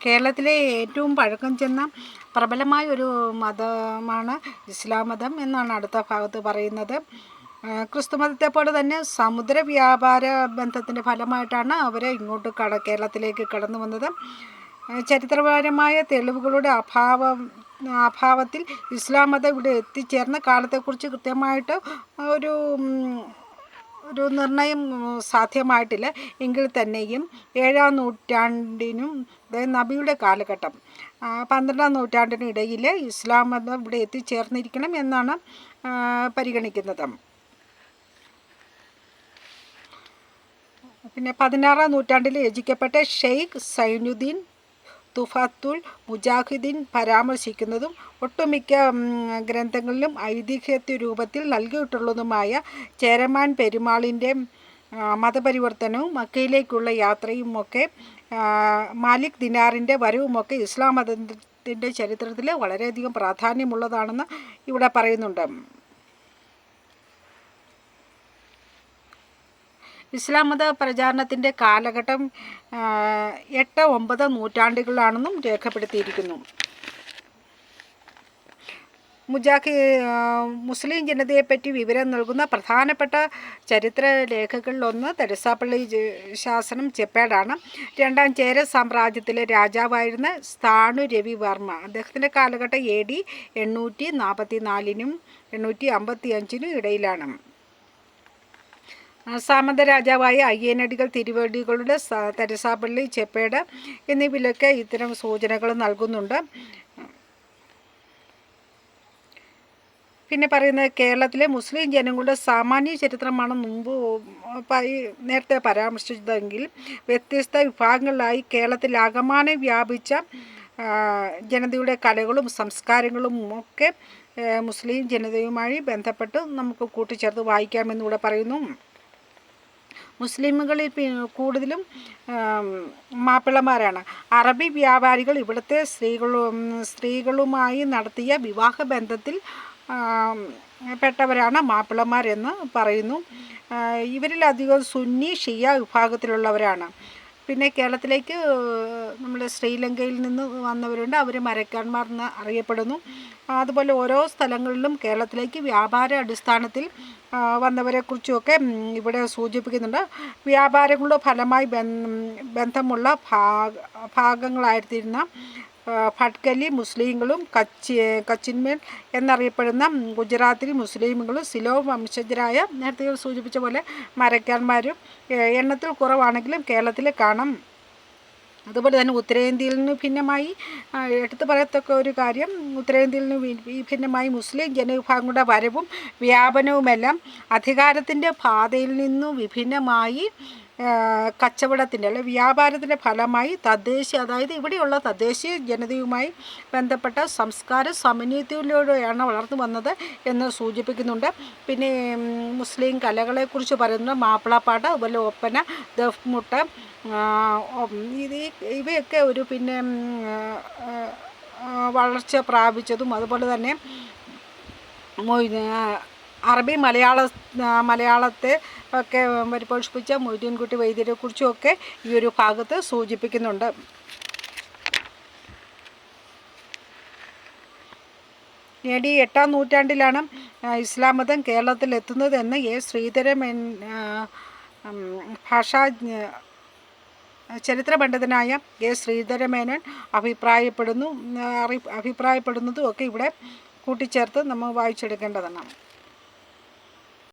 കേരളത്തിലെ ഏറ്റവും പഴക്കം ചെന്ന പ്രബലമായ ഒരു മതമാണ് ഇസ്ലാം മതം എന്നാണ് അടുത്ത ഭാഗത്ത് പറയുന്നത്. ക്രിസ്തു മതത്തെ പോലെ തന്നെ സമുദ്ര വ്യാപാര ബന്ധത്തിന്റെ ഫലമായിട്ടാണ് അവർ ഇങ്ങോട്ട് കട കേരളത്തിലേക്ക് കടന്നു വന്നത്. ചരിത്രപരമായ തെളിവുകളുടെ അഭാവം അഭാവത്തിൽ ഇസ്ലാം മതം ഇവിടെ എത്തിച്ചേർന്ന കാലത്തെക്കുറിച്ച് കൃത്യമായിട്ട് ഒരു ഒരു നിർണയം സാധ്യമായിട്ടില്ല. എങ്കിൽ തന്നെയും ഏഴാം നൂറ്റാണ്ടിനും അതായത് നബിയുടെ കാലഘട്ടം പന്ത്രണ്ടാം നൂറ്റാണ്ടിനും ഇടയിൽ ഇസ്ലാം മതം ഇവിടെ എത്തിച്ചേർന്നിരിക്കണം എന്നാണ് പരിഗണിക്കുന്നത്. പിന്നെ പതിനാറാം നൂറ്റാണ്ടിൽ രചിക്കപ്പെട്ട ഷെയ്ഖ് സൈനുദ്ദീൻ തുഫാത്തുൽ മുജാഹിദീൻ പരാമർശിക്കുന്നതും ഒട്ടുമിക്ക ഗ്രന്ഥങ്ങളിലും ഐതിഹ്യത്യ രൂപത്തിൽ നൽകിയിട്ടുള്ളതുമായ ചേരമാൻ പെരുമാളിന്റെ മതപരിവർത്തനവും മക്കയിലേക്കുള്ള യാത്രയും ഒക്കെ മാലിക് ദിനാറിന്റെ വരവുമൊക്കെ ഇസ്ലാം മതത്തിന്റെ ചരിത്രത്തിൽ വളരെയധികം പ്രാധാന്യമുള്ളതാണെന്ന് ഇവിടെ പറയുന്നുണ്ട്. ഇസ്ലാം മത പ്രചാരണത്തിന്റെ കാലഘട്ടം എട്ട് ഒമ്പത് നൂറ്റാണ്ടുകളാണെന്നും രേഖപ്പെടുത്തിയിരിക്കുന്നു. മുജാഹി മുസ്ലിം ജനതയെപ്പറ്റി വിവരം നൽകുന്ന പ്രധാനപ്പെട്ട ചരിത്ര രേഖകളിലൊന്ന് തെരസാപ്പള്ളി ശാസനം ചെപ്പേടാണ്. രണ്ടാം ചേര സാമ്രാജ്യത്തിലെ രാജാവായിരുന്ന സ്ഥാണു രവിവർമ്മ. അദ്ദേഹത്തിന്റെ കാലഘട്ടം എ ഡി എണ്ണൂറ്റി നാൽപ്പത്തി നാലിനും എണ്ണൂറ്റി അമ്പത്തി അഞ്ചിനും ഇടയിലാണ്. സാമന്ത രാജാവായ അയ്യനടികൾ തിരുവടികളുടെ തരസാപ്പള്ളി ചെപ്പേട് എന്നിവയിലൊക്കെ ഇത്തരം സൂചനകൾ നൽകുന്നുണ്ട്. പിന്നെ പറയുന്നത് കേരളത്തിലെ മുസ്ലിം ജനങ്ങളുടെ സാമാന്യ ചരിത്രമാണ് മുമ്പ് നേരത്തെ പരാമർശിച്ചതെങ്കിൽ വ്യത്യസ്ത വിഭാഗങ്ങളിലായി കേരളത്തിൽ ആകമാനം വ്യാപിച്ച ജനതയുടെ കലകളും സംസ്കാരങ്ങളും ഒക്കെ മുസ്ലിം ജനതയുമായി ബന്ധപ്പെട്ട് നമുക്ക് കൂട്ടിച്ചേർത്ത് വായിക്കാമെന്നിവിടെ പറയുന്നു. മുസ്ലിമുകളിൽ കൂടുതലും മാപ്പിളമാരാണ് അറബി വ്യാപാരികൾ ഇവിടുത്തെ സ്ത്രീകളും സ്ത്രീകളുമായി നടത്തിയ വിവാഹ ബന്ധത്തിൽ പെട്ടവരാണ് മാപ്പിളമാരെന്ന് പറയുന്നു. ഇവരിലധികം സുന്നി ഷിയ വിഭാഗത്തിലുള്ളവരാണ്. പിന്നെ കേരളത്തിലേക്ക് നമ്മുടെ ശ്രീലങ്കയിൽ നിന്ന് വന്നവരുണ്ട്. അവർ മരക്കാന്മാർ എന്ന് അറിയപ്പെടുന്നു. അതുപോലെ ഓരോ സ്ഥലങ്ങളിലും കേരളത്തിലേക്ക് വ്യാപാര അടിസ്ഥാനത്തിൽ വന്നവരെക്കുറിച്ചുമൊക്കെ ഇവിടെ സൂചിപ്പിക്കുന്നുണ്ട്. വ്യാപാരങ്ങളുടെ ഫലമായി ബന്ധമുള്ള ഭാഗ ഭാഗങ്ങളായിരുന്നിരുന്ന ഭട്കലി മുസ്ലിങ്ങളും കച്ചി കച്ചിന്മേൽ എന്നറിയപ്പെടുന്ന ഗുജറാത്തിലെ മുസ്ലിമുകളും സിലോ വംശജരായ നേരത്തെ സൂചിപ്പിച്ച പോലെ മരക്കാന്മാരും എണ്ണത്തിൽ കുറവാണെങ്കിലും കേരളത്തിൽ കാണാം. അതുപോലെ തന്നെ ഉത്തരേന്ത്യയിൽ നിന്ന് ഭിന്നമായി എടുത്തു പറയത്തക്ക ഒരു കാര്യം ഉത്തരേന്ത്യയിൽ നിന്ന് ഭിന്നമായി മുസ്ലിം ജനവിഭാഗങ്ങളുടെ വരവും വ്യാപനവുമെല്ലാം അധികാരത്തിന്റെ പാതയിൽ നിന്നും വിഭിന്നമായി കച്ചവടത്തിന്റെ അല്ലെ വ്യാപാരത്തിന്റെ ഫലമായി തദ്ദേശീയ അതായത് ഇവിടെയുള്ള തദ്ദേശീയ ജനതയുമായി ബന്ധപ്പെട്ട സംസ്കാര സമന്വയത്തിലൂടെയാണ് വളർന്നു വന്നത് എന്ന് സൂചിപ്പിക്കുന്നുണ്ട്. പിന്നെ മുസ്ലിം കലകളെക്കുറിച്ച് പറയുന്നത് മാപ്പിളപ്പാട്ട് അതുപോലെ ഒപ്പന ദഫ്മുട്ട് ഇത് ഇവയൊക്കെ ഒരു പിന്നെ വളർച്ച പ്രാപിച്ചതും അതുപോലെ തന്നെ അറബി മലയാള മലയാളത്തെ ഒക്കെ പരിപോഷിപ്പിച്ച മൊയ്തീൻകുട്ടി വൈദ്യരെ കുറിച്ചുമൊക്കെ ഈ ഒരു ഭാഗത്ത് സൂചിപ്പിക്കുന്നുണ്ട്. എ എട്ടാം നൂറ്റാണ്ടിലാണ് ഇസ്ലാം മതം കേരളത്തിൽ എത്തുന്നതെന്ന് എ. ശ്രീധരം ഭാഷാ ചരിത്ര പണ്ഡിതനായ എ. ശ്രീധരമേനോൻ അഭിപ്രായപ്പെടുന്നു അഭിപ്രായപ്പെടുന്നതും ഒക്കെ ഇവിടെ കൂട്ടിച്ചേർത്ത് നമ്മൾ വായിച്ചെടുക്കേണ്ടതാണ്.